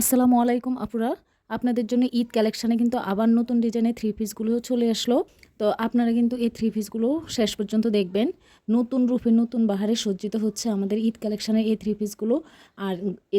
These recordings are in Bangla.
আসসালামু আলাইকুম আপুরা। আপনাদের জন্য ঈদ কালেকশানে কিন্তু আবার নতুন ডিজাইনের থ্রি পিসগুলো চলে আসলো। তো আপনারা কিন্তু এই থ্রি পিসগুলো শেষ পর্যন্ত দেখবেন। নতুন রূপে নতুন বাহারে সজ্জিত হচ্ছে আমাদের ঈদ কালেকশানের এই থ্রি পিসগুলো আর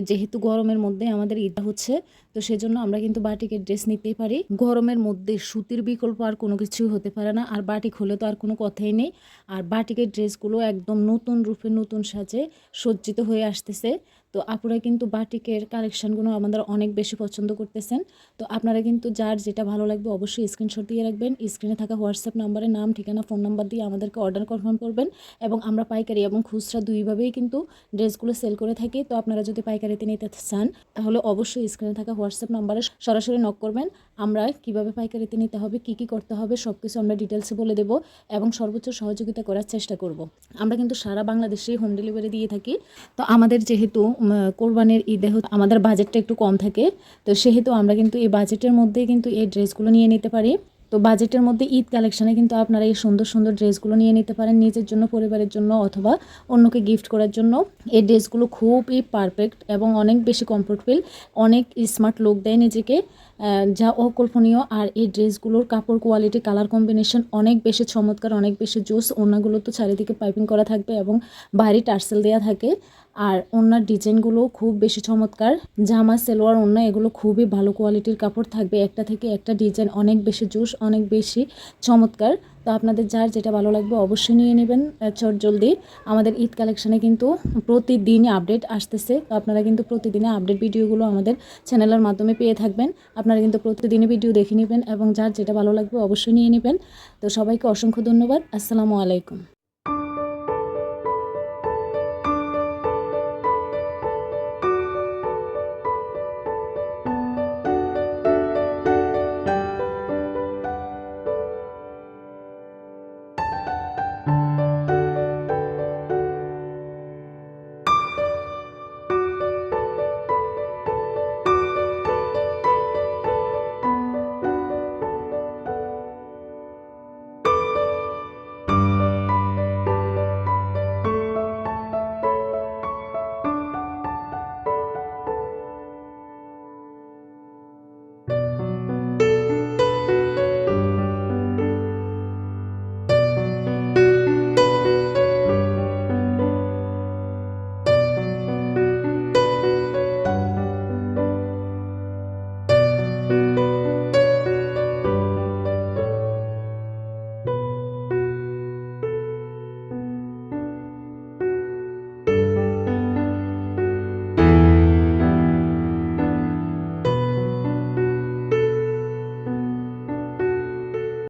যেহেতু গরমের মধ্যে আমাদের ঈদটা হচ্ছে, তো সেজন্য আমরা কিন্তু বাটিকের ড্রেস নিতেই পারি। গরমের মধ্যে সুতির বিকল্প আর কোনো কিছুই হতে পারে না। আর বাটিক হলে তো আর কোনো কথাই নেই। আর বাটিকের ড্রেসগুলো একদম নতুন রূপে নতুন সাজে সজ্জিত হয়ে আসতেছে। তো আপুরা কিন্তু বাটিকের কালেকশানগুলো আমাদের অনেক বেশি পছন্দ করতেছেন। তো আপনারা কিন্তু যার যেটা ভালো লাগবে অবশ্যই স্ক্রিনশট দিয়ে রাখবেন। স্ক্রিনে থাকা হোয়াটসঅ্যাপ নাম্বারে নাম, ঠিকানা ফোন নাম্বার দিয়ে আমাদেরকে অর্ডার কনফার্ম করবেন এবং আমরা পাইকারি এবং খুচরা দুইভাবেই কিন্তু ড্রেসগুলো সেল করে থাকি। তো আপনারা যদি পাইকারিতে নিতে চান, তাহলে অবশ্যই স্ক্রিনে থাকা হোয়াটসঅ্যাপ নাম্বারে সরাসরি নক করবেন। আমরা কীভাবে পাইকারিতে নিতে হবে, কি কি করতে হবে সব কিছু আমরা ডিটেলসে বলে দেব এবং সর্বোচ্চ সহযোগিতা করার চেষ্টা করব। আমরা কিন্তু সারা বাংলাদেশে হোম ডেলিভারি দিয়ে থাকি। তো আমাদের যেহেতু কোরবানির ঈদে আমাদের বাজেটটা একটু কম থাকে, তো সেহেতু আমরা কিন্তু এই বাজেটের মধ্যেই কিন্তু এই ড্রেসগুলো নিয়ে নিতে পারি। তো বাজেটের মধ্যে ঈদ কালেকশানে কিন্তু আপনারা এই সুন্দর সুন্দর ড্রেসগুলো নিয়ে নিতে পারেন নিজের জন্য, পরিবারের জন্য অথবা অন্যকে গিফট করার জন্য। এই ড্রেসগুলো খুবই পারফেক্ট এবং অনেক বেশি কমফোর্টেবল অনেক স্মার্ট লুক দেয় নিজেকে যা অকল্পনীয়। আর এই ড্রেসগুলোর কাপড় কোয়ালিটি কালার কম্বিনেশন অনেক বেশি চমৎকার, অনেক বেশি জোস। ওনাগুলো তো চারিদিকে পাইপিং করা থাকবে এবং বাইরে টার্সেল দেওয়া থাকে। আর ওনার ডিজাইনগুলো খুব বেশি চমৎকার। জামা, সেলোয়ার ওনা এগুলো খুবই ভালো কোয়ালিটির কাপড় থাকবে। একটা থেকে একটা ডিজাইন অনেক বেশি জুস অনেক বেশি চমৎকার। তো আপনাদের যার যেটা ভালো লাগবে অবশ্যই নিয়ে নেবেন চট জলদি। আমাদের ঈদ কালেকশানে কিন্তু প্রতিদিনই আপডেট আসতেছে। তো আপনারা কিন্তু প্রতিদিনে আপডেট ভিডিওগুলো আমাদের চ্যানেলের মাধ্যমে পেয়ে থাকবেন। আপনারা কিন্তু প্রতিদিনই ভিডিও দেখে নেবেন এবং যার যেটা ভালো লাগবে অবশ্যই নিয়ে নেবেন। তো সবাইকে অসংখ্য ধন্যবাদ। আসসালামু আলাইকুম।